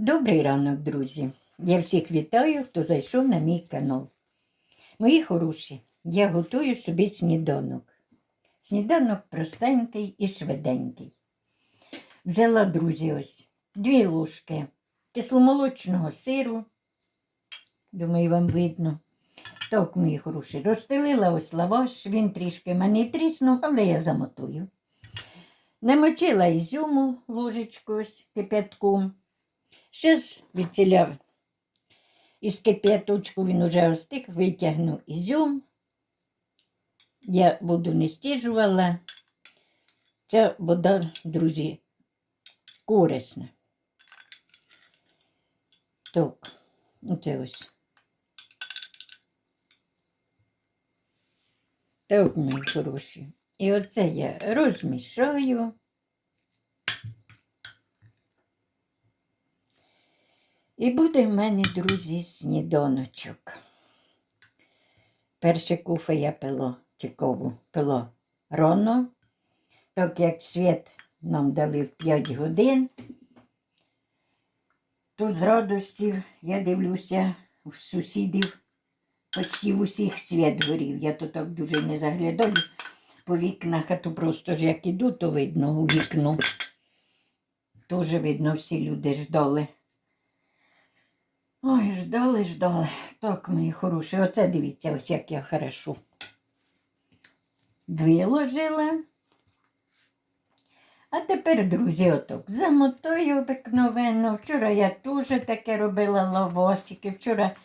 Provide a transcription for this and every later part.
Добрий ранок, друзі! Я всіх вітаю, хто зайшов на мій канал. Мої хороші, я готую собі сніданок. Сніданок простенький і швиденький. Взяла, друзі, ось дві ложки кисломолочного сиру. Думаю, вам видно. Так, мої хороші, розстелила ось лаваш, він трішки мене тріснув, але я замотую. Намочила ізюму ложечку ось кипятком. Щас відціляв із кип'яточку, він уже остиг, витягну ізюм. Я воду не стіжувала. Ця вода, друзі, корисна. Так, оце ось. Так, мої хороші. І оце я розмішаю. І буде в мене, друзі, сніданочок. Перше куфе я пило, чи кову пило рано, так як світ нам дали в 5 годин. Тут з радості я дивлюся у сусідів, почти в усіх світ горів. Я то так дуже не заглядаю по вікнах, а то просто ж як іду, то видно у вікно. Тоже видно, всі люди ждали. Ой, ждали, ждали. Так, мої хороші. Оце дивіться, ось як я хорошо. Виложила. А тепер, друзі, отак, замотаю обикновенно. Вчора я теж таке робила лавашики. Вчора,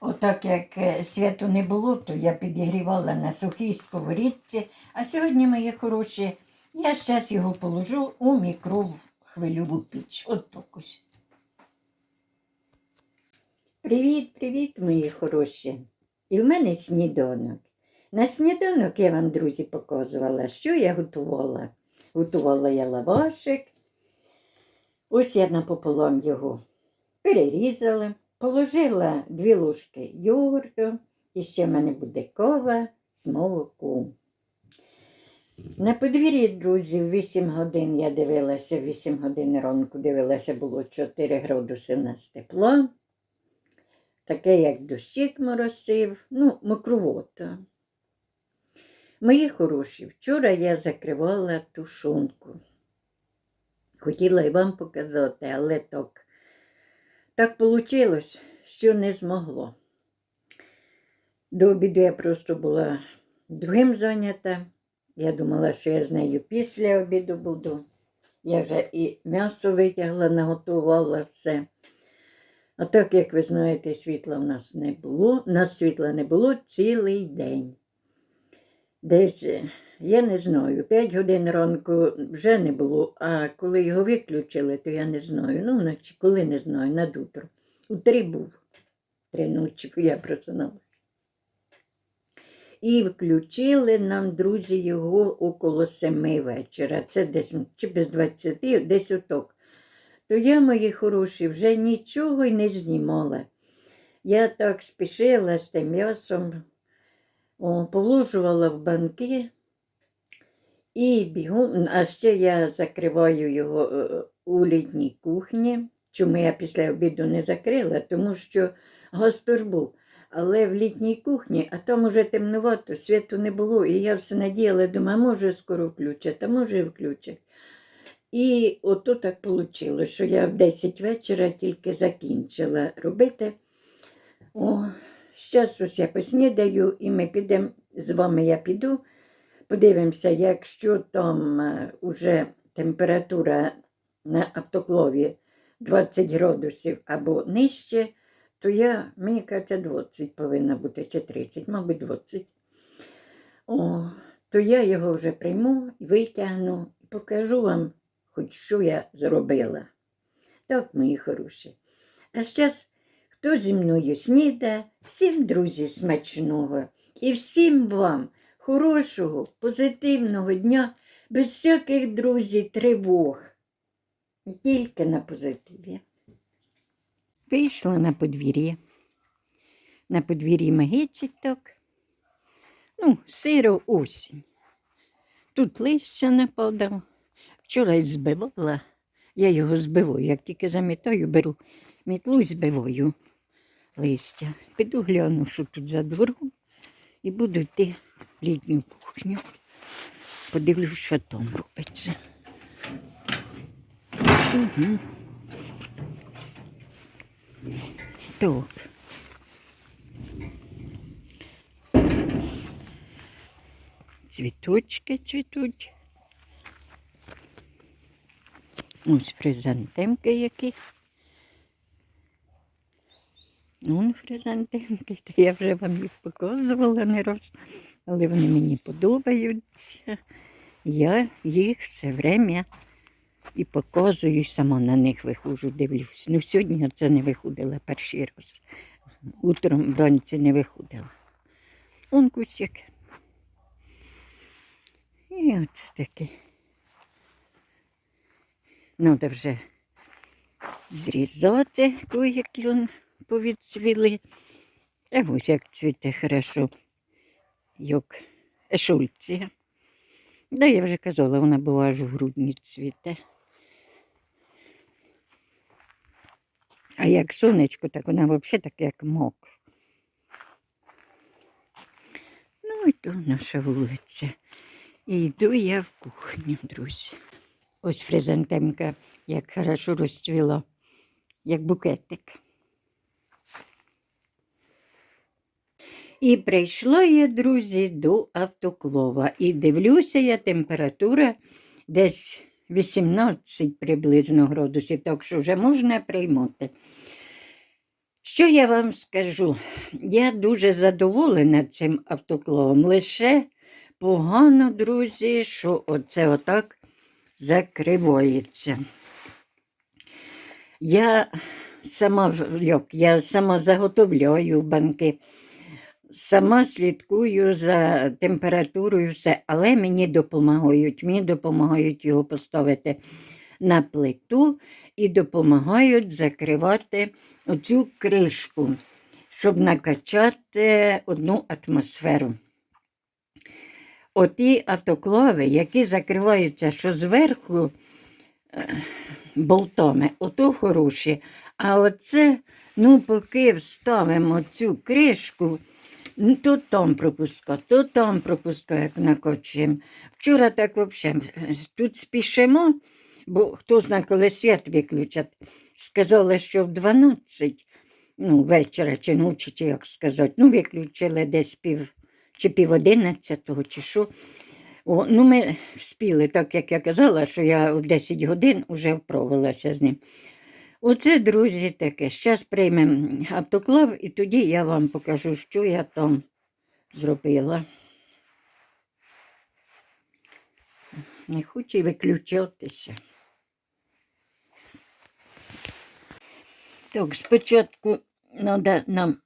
отак як е, святу не було, то я підігрівала на сухій сковорідці. А сьогодні, мої хороші, я зараз його положу у мікрохвильову піч. От так ось. Привіт, привіт, мої хороші. І в мене сніданок. На сніданок я вам, друзі, показувала, що я готувала. Готувала я лавашик. Ось я напополам його перерізала, положила дві ложки йогурту, і ще в мене буде кава з молоком. На подвір'ї, друзі, в 8 годин я дивилася, в 8 годин ранку дивилася, було 4 градуси в нас тепла таке, як дощик моросив, ну, мокровото. Мої хороші, вчора я закривала тушонку. Хотіла і вам показати, але так, так вийшло, що не змогло. До обіду я просто була другим зайнята. Я думала, що я з нею після обіду буду. Я вже і м'ясо витягла, наготувала все. А так, як ви знаєте, світла в нас не було, нас світла не було цілий день. Десь, е, я не знаю, 5 годин ранку вже не було, а коли його виключили, то я не знаю. Ну, вночі, коли не знаю, над утро. У три був, три ночі я просиналася. І включили нам, друзі, його около семи вечора. Це десь чи без 20, десь оток то я, мої хороші, вже нічого й не знімала. Я так спішила з тим м'ясом, положувала в банки і бігом, а ще я закриваю його е, у літній кухні. Чому я після обіду не закрила, тому що гостор був. Але в літній кухні, а там уже темнувато, світу не було, і я все надіяла, думаю, може скоро включать, а може і включать. І ото так вийшло, що я в 10 вечора тільки закінчила робити. О, Зараз ось я поснідаю, і ми підемо з вами я піду. Подивимося, якщо там вже температура на автоклові 20 градусів або нижче, то я, мені кажеться, 20 повинна бути чи 30, мабуть, 20. О, То я його вже прийму, витягну і покажу вам хоч що я зробила. Так, мої хороші. А зараз, хто зі мною сніда, всім, друзі, смачного і всім вам хорошого, позитивного дня, без всяких, друзі, тривог. І тільки на позитиві. Вийшла на подвір'я. На подвір'ї магичить так. Ну, сиро осінь. Тут листя нападало. Вчора й збивала Я його збиваю. Як тільки замітаю, беру мітлу і збиваю листя. Піду гляну, що тут за двором, і буду йти в літню кухню. Подивлюсь, що там робиться. Угу. Так. Цвіточки цвітуть. Ось хризантемки які. Вон хризантемки, то я вже вам їх показувала не раз, але вони мені подобаються. Я їх все время і показую, і сама на них виходжу, дивлюсь. Ну, сьогодні я це не виходила перший раз. Утром вранці не виходила. Он кусик. І оце таке. Надо вже зрізати, які он повідцвіли. А ось як цвіте хорошо, як ешульція. Да, я вже казала, вона була аж в грудні цвіте. А як сонечко, так вона взагалі так як мок. Ну і то наша вулиця. І йду я в кухню, друзі. Ось фризантемка, як хорошо розцвіла, як букетик. І прийшла я, друзі, до автоклова. І дивлюся я, температура десь 18 приблизно градусів, так що вже можна приймати. Що я вам скажу? Я дуже задоволена цим автокловом. Лише погано, друзі, що оце отак закривається. Я сама, як, я сама заготовляю банки, сама слідкую за температурою, все, але мені допомагають. Мені допомагають його поставити на плиту і допомагають закривати оцю кришку, щоб накачати одну атмосферу. Оті автоклави, які закриваються, що зверху е, болтами, ото хороші. А оце, ну, поки вставимо цю кришку, то там пропуска, то там пропуска, як накочуємо. Вчора так взагалі тут спішимо, бо хто знає, коли світ виключать. Сказали, що в 12 ну, вечора чи ночі, чи як сказати, ну, виключили десь пів чи пів одинадцятого, чи що. О, ну, ми вспіли, так як я казала, що я в 10 годин вже вправилася з ним. Оце, друзі, таке. Зараз приймемо автоклав і тоді я вам покажу, що я там зробила. Не хочу виключатися. Так, спочатку треба нам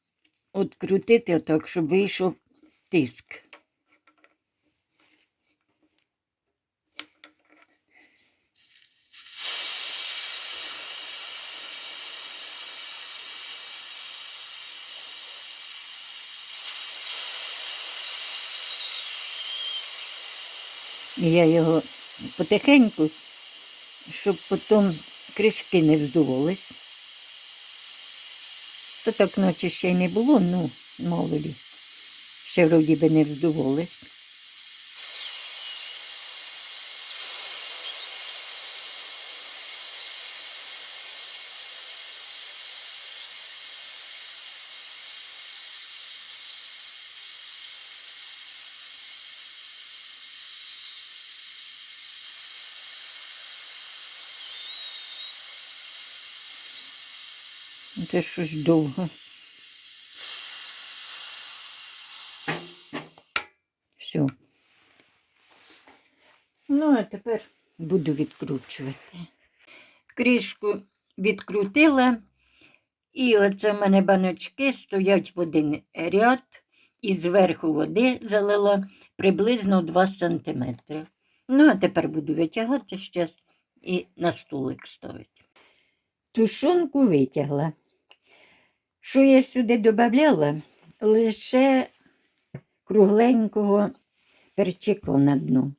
відкрутити так, щоб вийшов тиск. Я його потихеньку, щоб потім кришки не вздувались. То так ночі ще й не було, ну, мало. Ще вроді би не вздувались. Це щось довго. Все. Ну, а тепер буду відкручувати. Кришку відкрутила, і оце в мене баночки стоять в один ряд, і зверху води залила приблизно 2 см. Ну, а тепер буду витягати щас і на столик ставити. Тушонку витягла. Що я сюди додавала? Лише кругленького перчику на дно.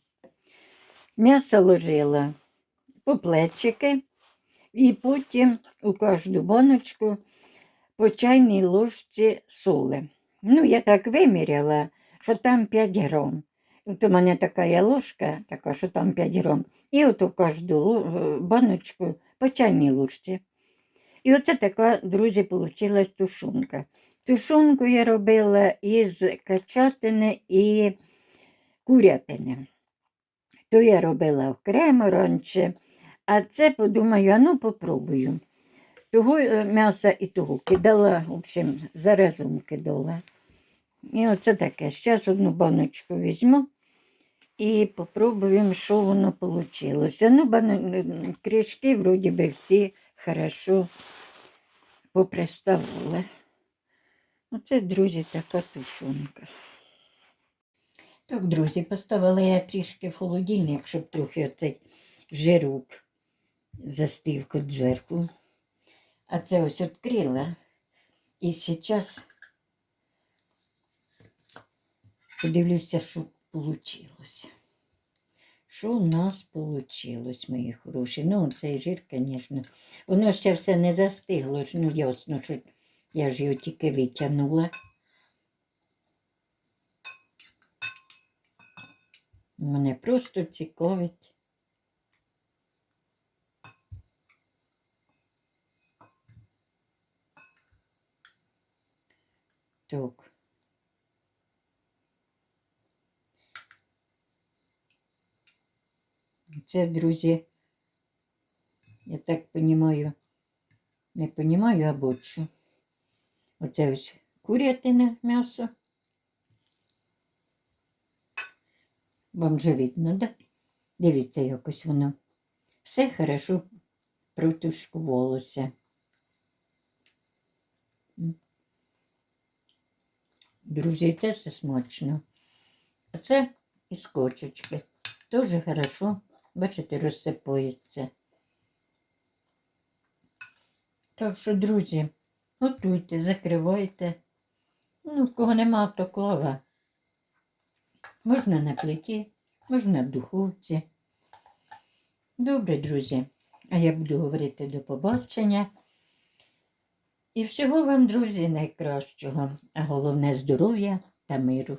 М'ясо ложила по плечики, І потім у кожну баночку по чайній ложці соли. Ну, я так виміряла, що там 5 грам. От у мене така є ложка, така, що там 5 грам. І от у кожну е, баночку по чайній ложці. І оце така, друзі, вийшла тушонка. Тушонку я робила із качатини і курятини. То я робила окремо раніше, а це подумаю, а ну попробую. Того е, м'яса і того кидала, в общем, заразом кидала. І оце таке. Зараз одну баночку візьму і попробуємо, що воно вийшло. Ну, бано... кришки вроді би всі хорошо поприставили. Оце, друзі, така тушонка. Так, друзі, поставила я трішки в холодильник, щоб трохи оцей жирук застив зверху. А це ось відкрила. І зараз подивлюся, що вийшло. Що у нас вийшло, мої хороші? Ну, цей жир, звісно. Воно ще все не застигло, ж, ну ясно, що я ж його тільки витягнула. Мене просто цікавить. Так. Це, друзі, я так розумію, не розумію, а бочу. Оце ось курятине м'ясо. Вам же видно, да? Дивіться, якось воно. Все хорошо протушкувалося. Друзі, це все смачно. А це із кочечки. Теж хорошо, бачите, розсипається. Так що, друзі, готуйте, закривайте. Ну, в кого нема, то клава. Можна на плиті, можна в духовці. Добре, друзі. А я буду говорити до побачення. І всього вам, друзі, найкращого, а головне здоров'я та миру.